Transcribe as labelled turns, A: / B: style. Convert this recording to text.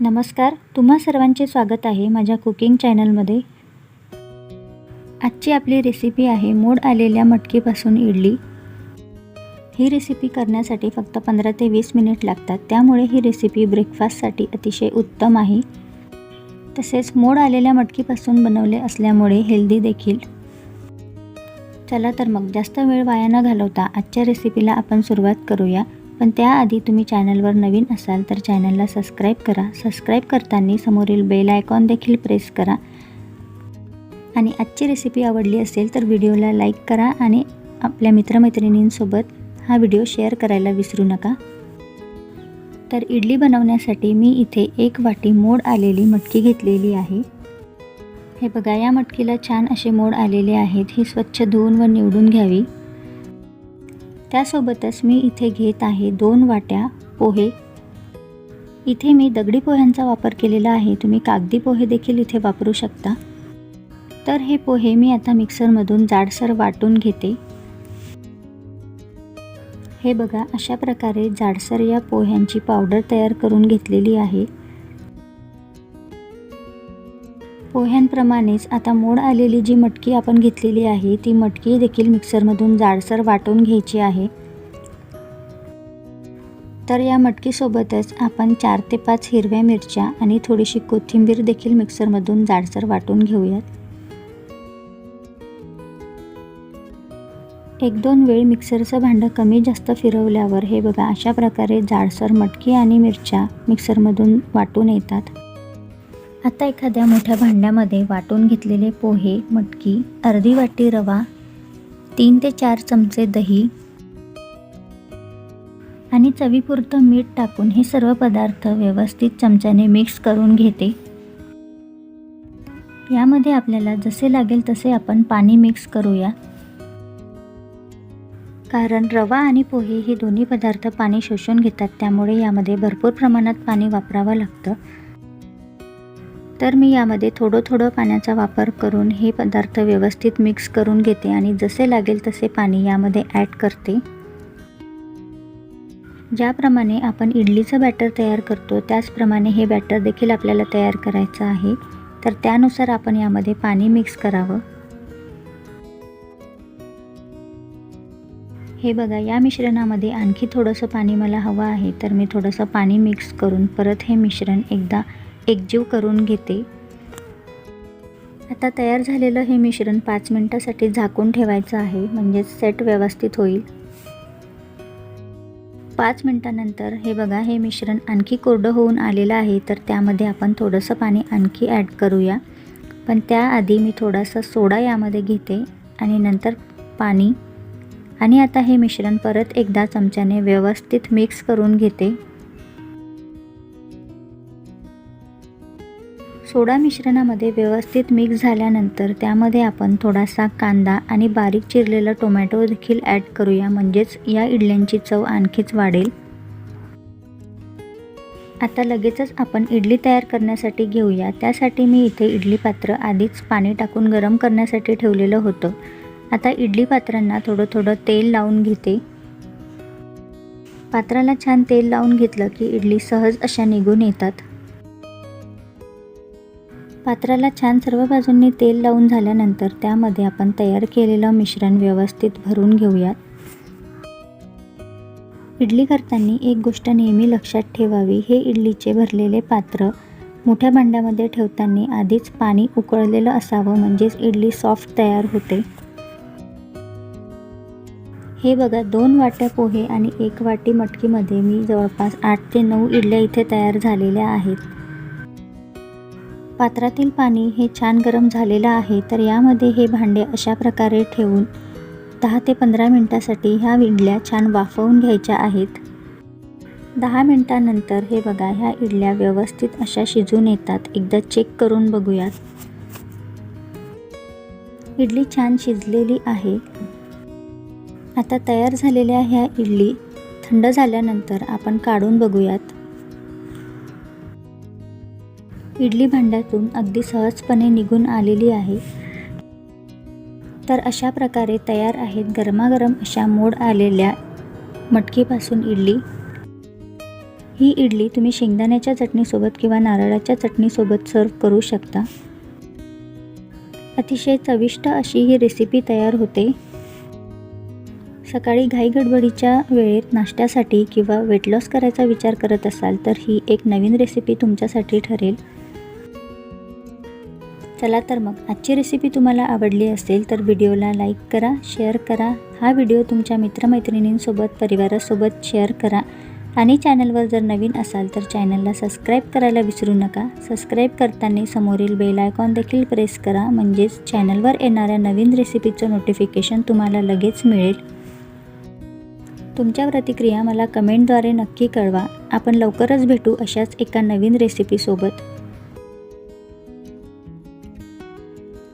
A: नमस्कार तुम्हा सर्वांचे स्वागत आहे माझ्या कुकिंग चॅनलमध्ये. आजची आपली रेसिपी आहे मोड आलेल्या मटकीपासून इडली. ही रेसिपी करण्यासाठी फक्त पंधरा ते वीस मिनिट लागतात. त्यामुळे ही रेसिपी ब्रेकफास्टसाठी अतिशय उत्तम आहे. तसेच मोड आलेल्या मटकीपासून बनवले असल्यामुळे हेल्दी देखील. चला तर मग जास्त वेळ वाया न घालवता आजच्या रेसिपीला आपण सुरुवात करूया. पण त्याआधी तुम्ही चॅनलवर नवीन असाल तर चॅनलला सबस्क्राईब करा. सबस्क्राईब करताना समोरील बेल आयकॉन देखील प्रेस करा. आणि आजची रेसिपी आवडली असेल तर व्हिडिओला लाईक करा आणि आपल्या मित्रमैत्रिणींसोबत हा व्हिडिओ शेअर करायला विसरू नका. तर इडली बनवण्यासाठी मी इथे एक वाटी मोड आलेली मटकी घेतलेली आहे. हे बघा या मटकीला छान असे मोड आलेले आहेत. ही स्वच्छ धुवून व निवडून घ्यावी. त्यासोबतच मी इथे घेत आहे दोन वाट्या पोहे. इथे मी दगडी पोह्यांचा वापर केलेला आहे. तुम्ही कागदी पोहे देखील इथे वापरू शकता. तर हे पोहे मी आता मिक्सरमधून जाडसर वाटून घेते. हे बघा अशा प्रकारे जाडसर या पोह्यांची पावडर तयार करून घेतलेली आहे. पोह्यांप्रमाणेच आता मोड आलेली जी मटकी आपण घेतलेली आहे ती मटकी देखील मिक्सरमधून जाडसर वाटून घ्यायची आहे. तर या मटकीसोबतच आपण चार ते पाच हिरव्या मिरच्या आणि थोडीशी कोथिंबीर देखील मिक्सरमधून जाडसर वाटून घेऊयात. एक दोन वेळ मिक्सरचं भांडं कमी जास्त फिरवल्यावर हे बघा अशा प्रकारे जाडसर मटकी आणि मिरच्या मिक्सरमधून वाटून येतात. आता एखाद्या मोठ्या भांड्यामध्ये वाटून घेतलेले पोहे मटकी अर्धी वाटी रवा तीन ते चार चमचे दही आणि चवीपुरतं मीठ टाकून हे सर्व पदार्थ व्यवस्थित चमच्याने मिक्स करून घेते. यामध्ये आपल्याला जसे लागेल तसे आपण पाणी मिक्स करूया. कारण रवा आणि पोहे हे दोन्ही पदार्थ पाणी शोषून घेतात त्यामुळे यामध्ये भरपूर प्रमाणात पाणी वापरावं लागतं. तर मी यामध्ये थोडं थोडं पाण्याचा वापर करून हे पदार्थ व्यवस्थित मिक्स करून घेते आणि जसे लागेल तसे पाणी यामध्ये ॲड करते. ज्याप्रमाणे आपण इडलीचं बॅटर तयार करतो त्याचप्रमाणे हे बॅटर देखील आपल्याला तयार करायचं आहे. तर त्यानुसार आपण यामध्ये पाणी मिक्स करावं. हे बघा या मिश्रणामध्ये आणखी थोडंसं पाणी मला हवं आहे तर मी थोडंसं पाणी मिक्स करून परत हे मिश्रण एकदा एकजीव करून घेते. आता तयार झालेलं हे मिश्रण पाच मिनटासाठी झाकून ठेवायचं आहे म्हणजेच सेट व्यवस्थित होईल. पाच मिनटानंतर हे बघा हे मिश्रण आणखी कोरडं होऊन आलेलं आहे तर त्यामध्ये आपण थोडंसं पाणी आणखी ॲड करूया. पण त्याआधी मी थोडासा सोडा यामध्ये घेते आणि नंतर पाणी. आणि आता हे मिश्रण परत एकदा चमच्याने व्यवस्थित मिक्स करून घेते. सोडा मिश्रणामध्ये व्यवस्थित मिक्स झाल्यानंतर त्यामध्ये आपण थोडासा कांदा आणि बारीक चिरलेलं टोमॅटो देखील ॲड करूया. म्हणजेच या इडल्यांची चव आणखीच वाढेल. आता लगेचच आपण इडली तयार करण्यासाठी घेऊया. त्यासाठी मी इथे इडली पात्र आधीच पाणी टाकून गरम करण्यासाठी ठेवलेलं होतं. आता इडली पात्रांना थोडं थोडं तेल लावून घेते. पात्राला छान तेल लावून घेतलं की इडली सहज अशा निघून येतात. पात्राला छान सर्व बाजूंनी तेल लावून झाल्यानंतर त्यामध्ये आपण तयार केलेलं मिश्रण व्यवस्थित भरून घेऊयात. इडली करताना एक गोष्ट नेहमी लक्षात ठेवावी हे इडलीचे भरलेले पात्र मोठ्या भांड्यामध्ये ठेवताना आधीच पाणी उकळलेलं असावं म्हणजेच इडली सॉफ्ट तयार होते. हे बघा दोन वाट्या पोहे आणि एक वाटी मटकीमध्ये मी जवळपास आठ ते नऊ इडल्या इथे तयार झालेल्या आहेत. पात्रातील पाणी हे छान गरम झालेलं आहे तर यामध्ये हे भांडे अशा प्रकारे ठेवून दहा ते पंधरा मिनटासाठी ह्या इडल्या छान वाफवून घ्यायच्या आहेत. दहा मिनटानंतर हे बघा ह्या इडल्या व्यवस्थित अशा शिजून येतात. एकदा चेक करून बघूयात. इडली छान शिजलेली आहे. आता तयार झालेल्या ह्या इडली थंड झाल्यानंतर आपण काढून बघूयात. इडली भांड्यातून अगदी सहजपणे निघून आलेली आहे. तर अशा प्रकारे तयार आहेत गरमागरम अशा मोड आलेल्या मटकीपासून इडली. ही इडली तुम्ही शेंगदाण्याच्या चटणीसोबत किंवा नारळाच्या चटणीसोबत सर्व करू शकता. अतिशय चविष्ट अशी ही रेसिपी तयार होते. सकाळी घाईगडबडीच्या वेळेत नाश्त्यासाठी किंवा वेट लॉस करायचा विचार करत असाल तर ही एक नवीन रेसिपी तुमच्यासाठी ठरेल. चला तर मग आजची रेसिपी तुम्हाला आवडली असेल तर व्हिडिओला लाईक करा शेअर करा. हा व्हिडिओ तुमच्या मित्रमैत्रिणींसोबत परिवारासोबत शेअर करा. आणि चॅनलवर जर नवीन असाल तर चॅनलला सबस्क्राईब करायला विसरू नका. सबस्क्राईब करताना समोरील बेल आयकॉन देखील प्रेस करा. म्हणजेच चॅनलवर येणाऱ्या नवीन रेसिपीचं नोटिफिकेशन तुम्हाला लगेच मिळेल. तुमच्या प्रतिक्रिया मला कमेंटद्वारे नक्की कळवा. आपण लवकरच भेटू अशाच एका नवीन रेसिपीसोबत